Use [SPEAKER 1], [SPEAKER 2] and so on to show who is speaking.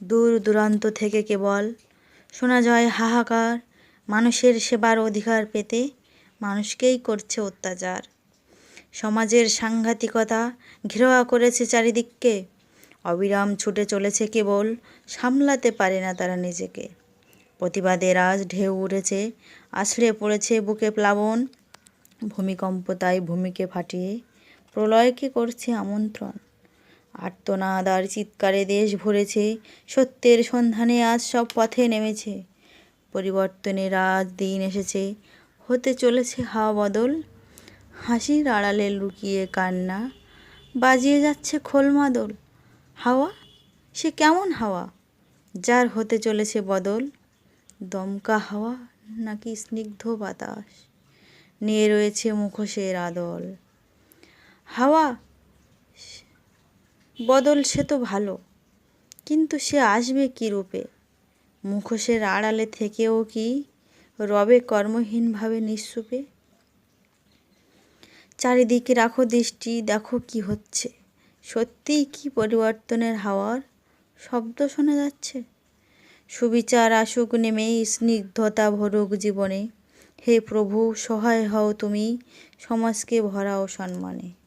[SPEAKER 1] দূর দূরান্ত থেকে কেবল। শোনা যায় হাহাকার, মানুষের সেবার অধিকার পেতে মানুষকেই করছে অত্যাচার। সমাজের সাংঘাতিকতা ঘেরাওয়া করেছে চারিদিককে। অবিরাম ছুটে চলেছে কেবল, সামলাতে পারে না তারা নিজেকে। প্রতিবাদের আজ ঢেউ উঠেছে আছড়ে পড়েছে বুকে প্লাবন। ভূমিকম্প তাই ভূমিকে ফাটিয়ে প্রলয়কে করছে আমন্ত্রণ। আর্তনাদ আর চিৎকারে দেশ ভরেছে, সত্যের সন্ধানে আজ সব পথে নেমেছে। পরিবর্তনের আজ দিন এসেছে, হতে চলেছে হাওয়া বদল। হাসির আড়ালে লুকিয়ে কান্না, বাজিয়ে যাচ্ছে খোল মাদল হাওয়া? সে কেমন হাওয়া? যার হতে চলেছে বদল। দমকা হাওয়া নাকি স্নিগ্ধ বাতাস? নিয়ে রয়েছে মুখোশের আদল। হাওয়া? বদল সে তো ভালো। কিন্তু সে আসবে কী রূপে? মুখোশের আড়ালে থেকেও কি রবে কর্মহীনভাবে নিঃসুপে? চারিদিকে রাখো দৃষ্টি, দেখো কি হচ্ছে। সত্যিই কি পরিবর্তনের হাওয়ার? শব্দ শোনা যাচ্ছে। সুবিচার আসুক নেমে স্নিগ্ধতা ভরুক জীবনে। হে প্রভু, সহায় হও তুমি, সমাজকে ভরাও সম্মানে।